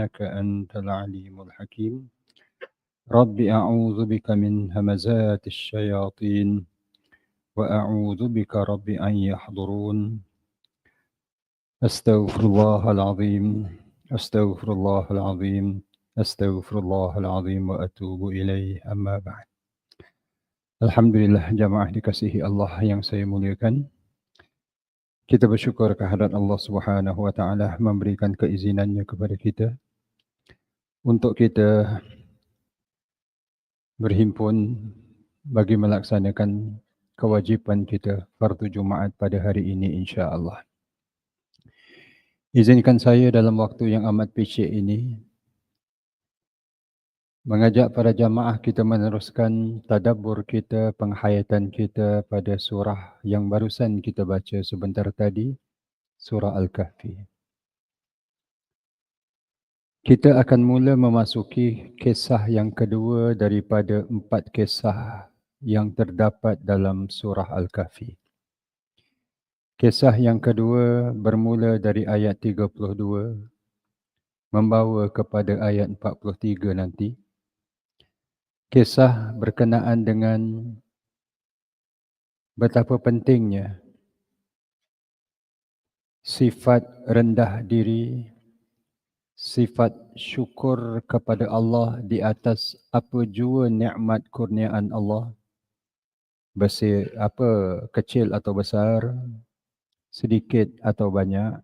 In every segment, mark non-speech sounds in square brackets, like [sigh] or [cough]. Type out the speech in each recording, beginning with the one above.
إنك أنت العليم الحكيم. رب أعوذ بك من همزات الشياطين وأعوذ بك رب أن يحضرون. أستغفر الله العظيم أستغفر الله العظيم أستغفر الله العظيم وأتوب إليه. أما بعد. الحمد لله جماعة لكسيه الله yang مليكا Kita bersyukur kehadirat Allah Subhanahu wa taala memberikan keizinannya kepada kita. Untuk kita berhimpun bagi melaksanakan kewajipan kita fardu Jumaat pada hari ini insya-Allah. Izinkan saya dalam waktu yang amat picik ini mengajak para jamaah kita meneruskan tadabbur kita, penghayatan kita pada surah yang barusan kita baca sebentar tadi, surah Al-Kahfi. Kita akan mula memasuki kisah yang kedua daripada empat kisah yang terdapat dalam surah Al-Kahfi. Kisah yang kedua bermula dari ayat 32 membawa kepada ayat 43 nanti kisah berkenaan dengan betapa pentingnya sifat rendah diri, sifat syukur kepada Allah di atas apa jua nikmat kurniaan Allah, besar apa kecil atau besar, sedikit atau banyak,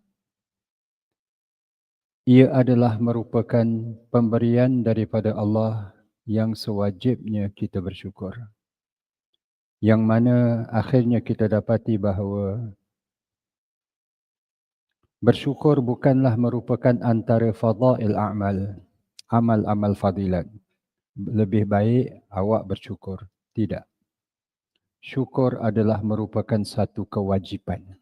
ia adalah merupakan pemberian daripada Allah yang sewajibnya kita bersyukur. Yang mana akhirnya kita dapati bahawa bersyukur bukanlah merupakan antara fadail amal, amal-amal fadilat. Lebih baik awak bersyukur. Tidak. Syukur adalah merupakan satu kewajipan.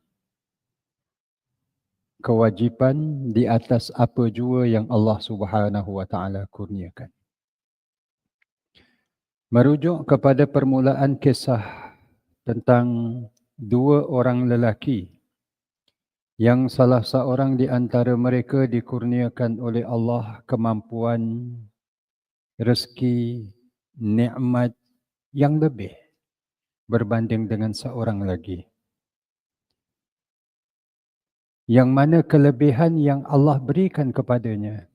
Kewajipan di atas apa jua yang Allah Subhanahu wa taala kurniakan merujuk kepada permulaan kisah tentang dua orang lelaki yang salah seorang di antara mereka dikurniakan oleh Allah kemampuan rezeki nikmat yang lebih berbanding dengan seorang lagi yang mana kelebihan yang Allah berikan kepadanya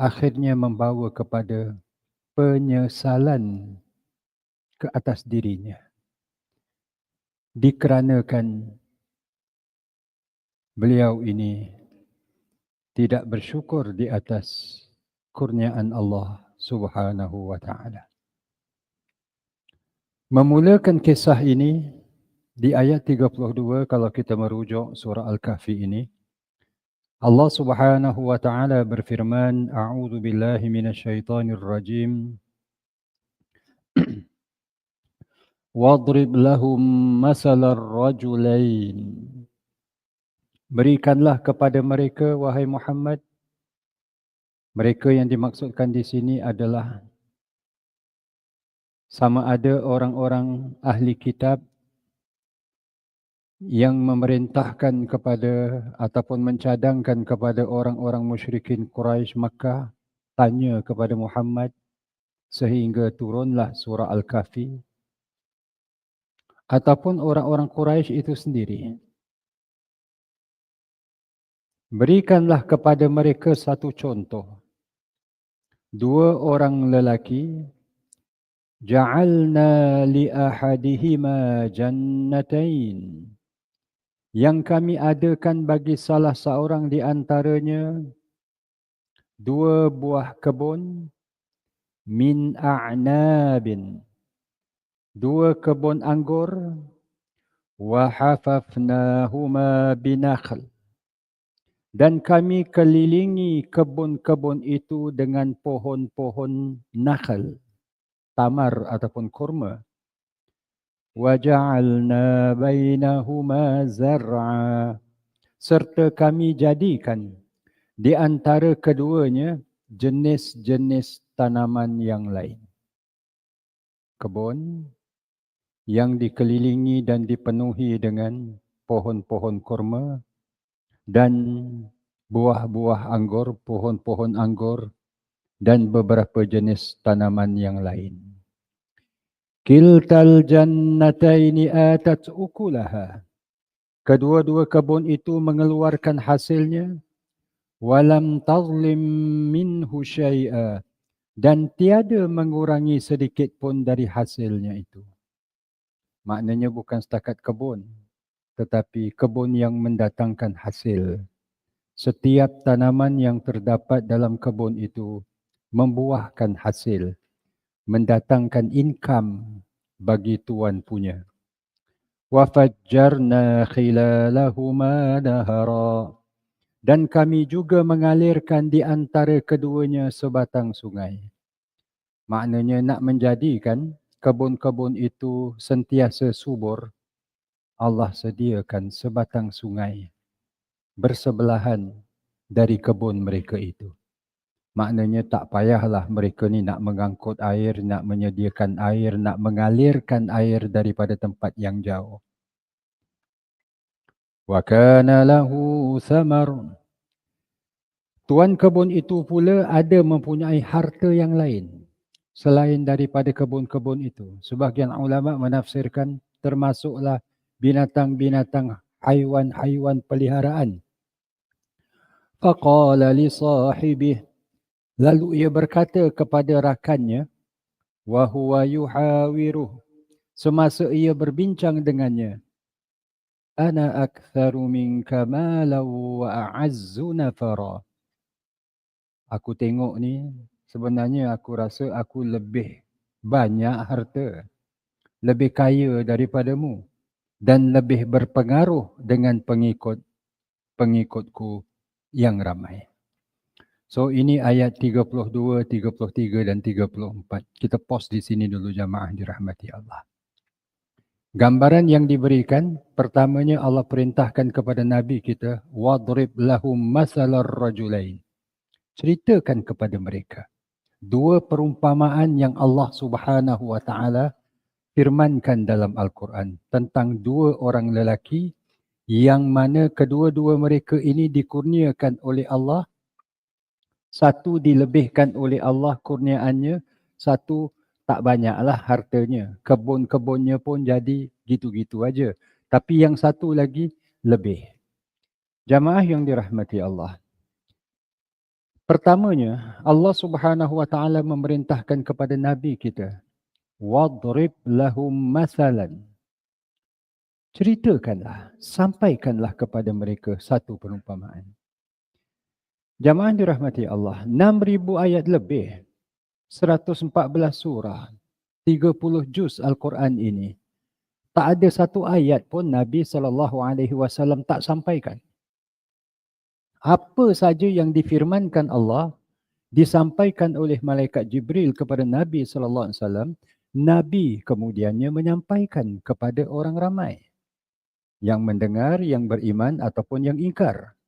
akhirnya membawa kepada penyesalan ke atas dirinya. Dikarenakan beliau ini tidak bersyukur di atas kurniaan Allah Subhanahu wa taala. Memulakan kisah ini di ayat 32 kalau kita merujuk surah Al-Kahfi ini Allah Subhanahu wa taala berfirman, "A'udzu billahi minasyaitonir rajim." [clears throat] Wadrib lahum masalar rajulain. Berikanlah kepada mereka wahai Muhammad. Mereka yang dimaksudkan di sini adalah sama ada orang-orang ahli kitab yang memerintahkan kepada ataupun mencadangkan kepada orang-orang musyrikin Quraisy Makkah tanya kepada Muhammad sehingga turunlah surah Al-Kahfi. Ataupun orang-orang Quraisy itu sendiri berikanlah kepada mereka satu contoh. Dua orang lelaki ja'alna li ahadihima jannatain. Yang kami adakan bagi salah seorang di antaranya dua buah kebun min a'nabin. Dua kebun anggur wa hafafnahuma binakhl dan kami kelilingi kebun-kebun itu dengan pohon-pohon nakhl tamar ataupun kurma وَجَعَلْنَا بَيْنَهُمَا زَرْعًا serta kami jadikan di antara keduanya jenis-jenis tanaman yang lain. Kebun yang dikelilingi dan dipenuhi dengan pohon-pohon kurma dan buah-buah anggur, pohon-pohon anggur dan beberapa jenis tanaman yang lain. Kiltal jannataini atat ukulaha. Kedua-dua kebun itu mengeluarkan hasilnya. Walam tazlim minhu syai'a. Dan tiada mengurangi sedikit pun dari hasilnya itu. Maknanya bukan setakat kebun. Tetapi kebun yang mendatangkan hasil. Setiap tanaman yang terdapat dalam kebun itu membuahkan hasil, mendatangkan income bagi tuan punya. Wafajjarna khilalahuma nahara dan kami juga mengalirkan di antara keduanya sebatang sungai. Maknanya nak menjadikan kebun-kebun itu sentiasa subur, Allah sediakan sebatang sungai bersebelahan dari kebun mereka itu. Maknanya tak payahlah mereka ni nak mengangkut air, nak menyediakan air, nak mengalirkan air daripada tempat yang jauh. Wa kana lahu samar. Tuan kebun itu pula ada mempunyai harta yang lain selain daripada kebun-kebun itu. Sebahagian ulama menafsirkan termasuklah binatang-binatang haiwan-haiwan peliharaan. Faqala li sahibih Lalu ia berkata kepada rakannya, wa huwa yuhawiruh. Semasa ia berbincang dengannya, ana aktharu minka malan wa a'azzu nafara. Aku tengok ni, sebenarnya aku rasa aku lebih banyak harta, lebih kaya daripadamu dan lebih berpengaruh dengan pengikut pengikutku yang ramai. So ini ayat 32, 33 dan 34. Kita pause di sini dulu jamaah dirahmati Allah. Gambaran yang diberikan pertamanya Allah perintahkan kepada nabi kita wadrib lahum masalar rajulain. Ceritakan kepada mereka dua perumpamaan yang Allah Subhanahu wa taala firmankan dalam Al-Quran tentang dua orang lelaki yang mana kedua-dua mereka ini dikurniakan oleh Allah satu dilebihkan oleh Allah kurniaannya, satu tak banyaklah hartanya. Kebun-kebunnya pun jadi gitu-gitu aja. Tapi yang satu lagi lebih. Jamaah yang dirahmati Allah. Pertamanya, Allah Subhanahu wa taala memerintahkan kepada nabi kita, "Wadrib lahum masalan." Ceritakanlah, sampaikanlah kepada mereka satu perumpamaan. Jamaah dirahmati Allah, 6000 ayat lebih. 114 surah, 30 juz Al-Quran ini. Tak ada satu ayat pun Nabi wasallam tak sampaikan. Apa saja yang difirmankan Allah disampaikan oleh malaikat Jibril kepada Nabi sallallahu alaihi wasallam, Nabi kemudiannya menyampaikan kepada orang ramai yang mendengar, yang beriman ataupun yang ingkar.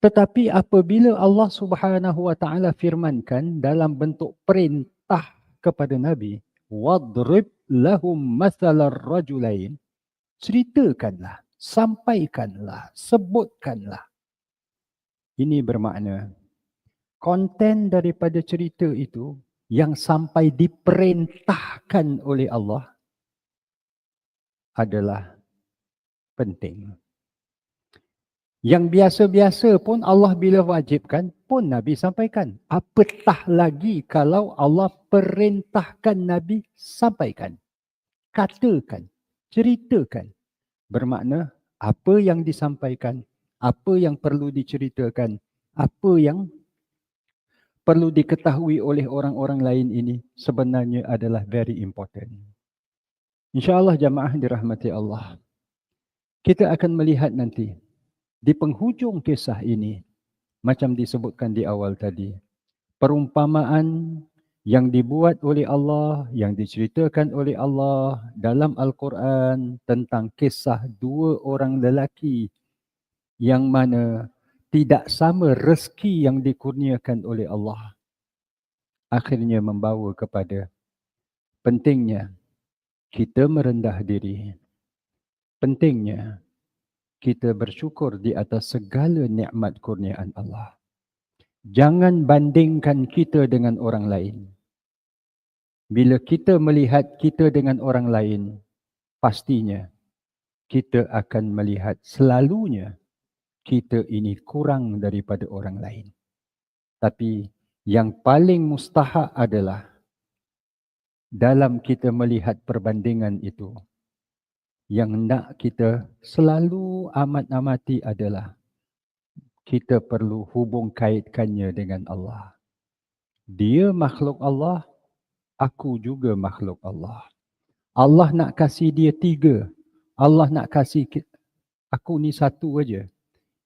Tetapi apabila Allah Subhanahu wa taala firmankan dalam bentuk perintah kepada Nabi, wadrib lahum mathalar rajulain, ceritakanlah, sampaikanlah, sebutkanlah. Ini bermakna konten daripada cerita itu yang sampai diperintahkan oleh Allah adalah penting. Yang biasa-biasa pun Allah bila wajibkan pun Nabi sampaikan. Apatah lagi kalau Allah perintahkan Nabi sampaikan. Katakan, ceritakan. Bermakna apa yang disampaikan, apa yang perlu diceritakan, apa yang perlu diketahui oleh orang-orang lain ini sebenarnya adalah very important. InsyaAllah jamaah dirahmati Allah. Kita akan melihat nanti di penghujung kisah ini, macam disebutkan di awal tadi, perumpamaan yang dibuat oleh Allah, yang diceritakan oleh Allah dalam Al-Quran tentang kisah dua orang lelaki yang mana tidak sama rezeki yang dikurniakan oleh Allah. Akhirnya membawa kepada pentingnya kita merendah diri. Pentingnya kita bersyukur di atas segala nikmat kurniaan Allah. Jangan bandingkan kita dengan orang lain. Bila kita melihat kita dengan orang lain, pastinya kita akan melihat selalunya kita ini kurang daripada orang lain. Tapi yang paling mustahak adalah dalam kita melihat perbandingan itu, yang nak kita selalu amat-amati adalah kita perlu hubung kaitkannya dengan Allah. Dia makhluk Allah, aku juga makhluk Allah. Allah nak kasih dia tiga. Allah nak kasih aku ni satu aja.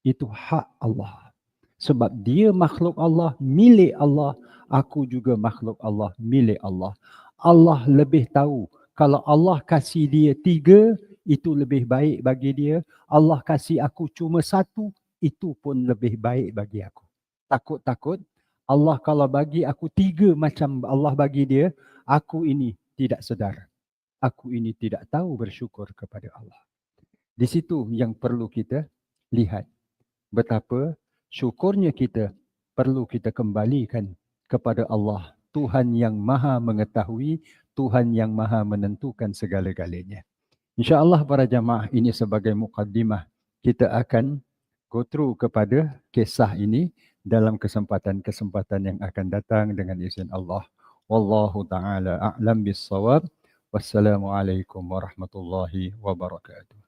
Itu hak Allah. Sebab dia makhluk Allah, milik Allah. Aku juga makhluk Allah, milik Allah. Allah lebih tahu. Kalau Allah kasih dia tiga, itu lebih baik bagi dia. Allah kasih aku cuma satu, itu pun lebih baik bagi aku. Takut-takut Allah kalau bagi aku tiga macam Allah bagi dia, aku ini tidak sedar. Aku ini tidak tahu bersyukur kepada Allah. Di situ yang perlu kita lihat betapa syukurnya kita perlu kita kembalikan kepada Allah, Tuhan yang maha mengetahui, Tuhan yang maha menentukan segala-galanya. InsyaAllah para jamaah ini sebagai mukaddimah kita akan go through kepada kisah ini dalam kesempatan-kesempatan yang akan datang dengan izin Allah. Wallahu taala a'lam bis-shawab. Wassalamualaikum warahmatullahi wabarakatuh.